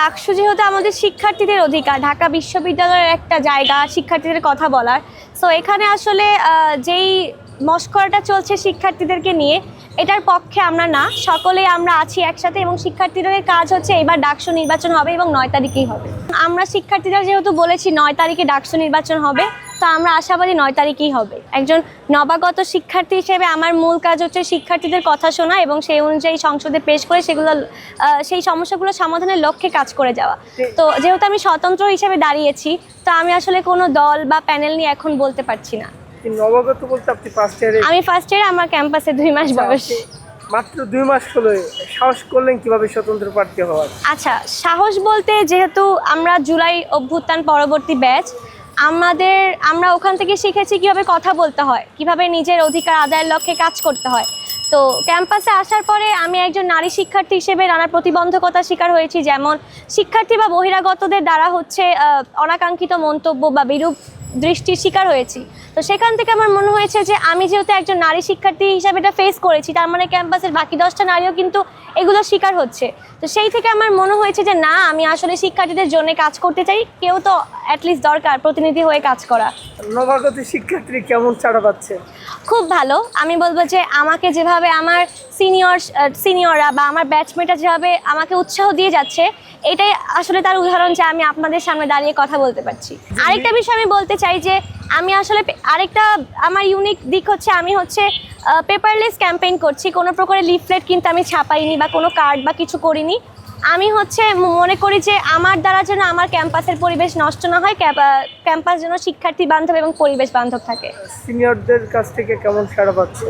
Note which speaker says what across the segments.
Speaker 1: ডাকসু যেহেতু আমাদের শিক্ষার্থীদের অধিকার, ঢাকা বিশ্ববিদ্যালয়ের একটা জায়গা শিক্ষার্থীদের কথা বলার। সো এখানে আসলে যেই মস্করাটা চলছে শিক্ষার্থীদেরকে নিয়ে। এটার পক্ষে আমরা না। সকলেই আমরা আছি একসাথে এবং শিক্ষার্থীদের কাজ হচ্ছে এবার ডাকসু নির্বাচন হবে এবং নয় তারিখেই হবে। আমরা শিক্ষার্থীরা যেহেতু বলেছি নয় তারিখে ডাকসু নির্বাচন হবে, তো আমরা আশাবাদী নয় তারিখেই হবে। একজন নবাগত শিক্ষার্থী হিসেবে আমার মূল কাজ হচ্ছে শিক্ষার্থীদের কথা শোনা এবং সেই অনুযায়ী সংসদে পেশ করে সেগুলো সেই সমস্যাগুলো সমাধানের লক্ষ্যে কাজ করে যাওয়া। তো যেহেতু আমি স্বতন্ত্র হিসেবে দাঁড়িয়েছি, তো আমি আসলে কোনো দল বা প্যানেল নিয়ে এখন বলতে পারছি না।
Speaker 2: নবাগত বলতে আপনি ফার্স্ট ইয়ারে
Speaker 1: আমি ফার্স্ট ইয়ারে আমার ক্যাম্পাসে দুই মাস বয়স।
Speaker 2: মাত্র দুই মাস হলো সাহস করলেন কীভাবে স্বতন্ত্র প্রার্থী হওয়ার?
Speaker 1: আচ্ছা সাহস বলতে যেহেতু আমরা জুলাই অভ্যুত্থান পরবর্তী ব্যাচ আমাদের আমরা ওখান থেকে শিখেছি কীভাবে কথা বলতে হয় কীভাবে নিজের অধিকার আদায়ের লক্ষ্যে কাজ করতে হয়। তো ক্যাম্পাসে আসার পরে আমি একজন নারী শিক্ষার্থী হিসেবে নানা প্রতিবন্ধকতার শিকার হয়েছি যেমন শিক্ষার্থী বা বহিরাগতদের দ্বারা হচ্ছে অনাকাঙ্ক্ষিত মন্তব্য বা বিরূপ দৃষ্টির শিকার হয়েছি। তো সেখান থেকে আমার মনে হয়েছে যে আমি যেহেতু একজন নারী শিক্ষার্থী হিসাবে এটা ফেস করেছি তার মানে ক্যাম্পাসের বাকি দশটা নারীও কিন্তু এগুলো শিকার হচ্ছে। তো সেই থেকে আমার মনে হয়েছে যে না আমি আসলে শিক্ষার্থীদের জন্য কাজ করতে চাই কেউ তো অ্যাটলিস্ট দরকার প্রতিনিধি হয়ে কাজ করা।
Speaker 2: নবাগত শিক্ষার্থী কেমন ছাড়া পাচ্ছে?
Speaker 1: খুব ভালো। আমি বলব যে আমাকে যেভাবে আমার সিনিয়র সিনিয়ররা বা আমার ব্যাচমেটরা যেভাবে আমাকে উৎসাহ দিয়ে যাচ্ছে এটাই আসলে তার উদাহরণ যে আমি আপনাদের সামনে দাঁড়িয়ে কথা বলতে পারছি। আরেকটা বিষয় আমি বলতে চাই যে আমি আসলে আরেকটা আমার ইউনিক দিক হচ্ছে আমি হচ্ছে পেপারলেস ক্যাম্পেইন করছি। কোনো প্রকারের লিফলেট কিন্তু আমি ছাপাইনি বা কোনো কার্ড বা কিছু করিনি। আমি হচ্ছে মনে করি যে আমার দ্বারা যেন আমার ক্যাম্পাসের পরিবেশ নষ্ট না হয় ক্যাম্পাস যেন শিক্ষার্থী বান্ধব এবং পরিবেশ বান্ধব থাকে।
Speaker 2: সিনিয়রদের কাছ থেকে কেমন ছাড়া পাচ্ছে?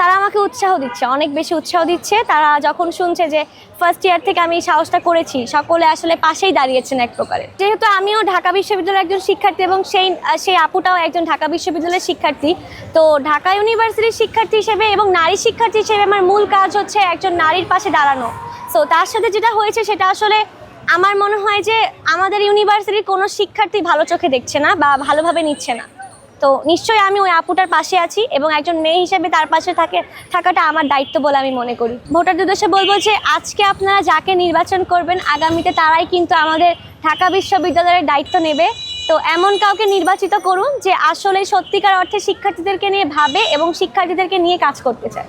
Speaker 1: তারা আমাকে উৎসাহ দিচ্ছে অনেক বেশি উৎসাহ দিচ্ছে। তারা যখন শুনছে যে ফার্স্ট ইয়ার থেকে আমি সাহসটা করেছি সকলে আসলে পাশেই দাঁড়িয়েছেন এক প্রকারে যেহেতু আমিও ঢাকা বিশ্ববিদ্যালয়ের একজন শিক্ষার্থী এবং সেই সেই আপুটাও একজন ঢাকা বিশ্ববিদ্যালয়ের শিক্ষার্থী তো ঢাকা ইউনিভার্সিটির শিক্ষার্থী হিসেবে এবং নারী শিক্ষার্থী হিসেবে আমার মূল কাজ হচ্ছে একজন নারীর পাশে দাঁড়ানো। সো তার সাথে যেটা হয়েছে সেটা আসলে আমার মনে হয় যে আমাদের ইউনিভার্সিটির কোনো শিক্ষার্থী ভালো চোখে দেখছে না বা ভালোভাবে নিচ্ছে না। তো নিশ্চয়ই আমি ওই আপুটার পাশে আছি এবং একজন মেয়ে হিসেবে তার পাশে থাকে, থাকাটা আমার দায়িত্ব বলে আমি মনে করি। ভোটারদের উদ্দেশ্যে বলব যে আজকে আপনারা যাকে নির্বাচন করবেন, আগামীতে তারাই কিন্তু আমাদের ঢাকা বিশ্ববিদ্যালয়ের দায়িত্ব নেবে। তো এমন কাউকে নির্বাচিত করুন যে আসলে সত্যিকার অর্থে শিক্ষার্থীদেরকে নিয়ে ভাবে এবং শিক্ষার্থীদেরকে নিয়ে কাজ করতে চায়।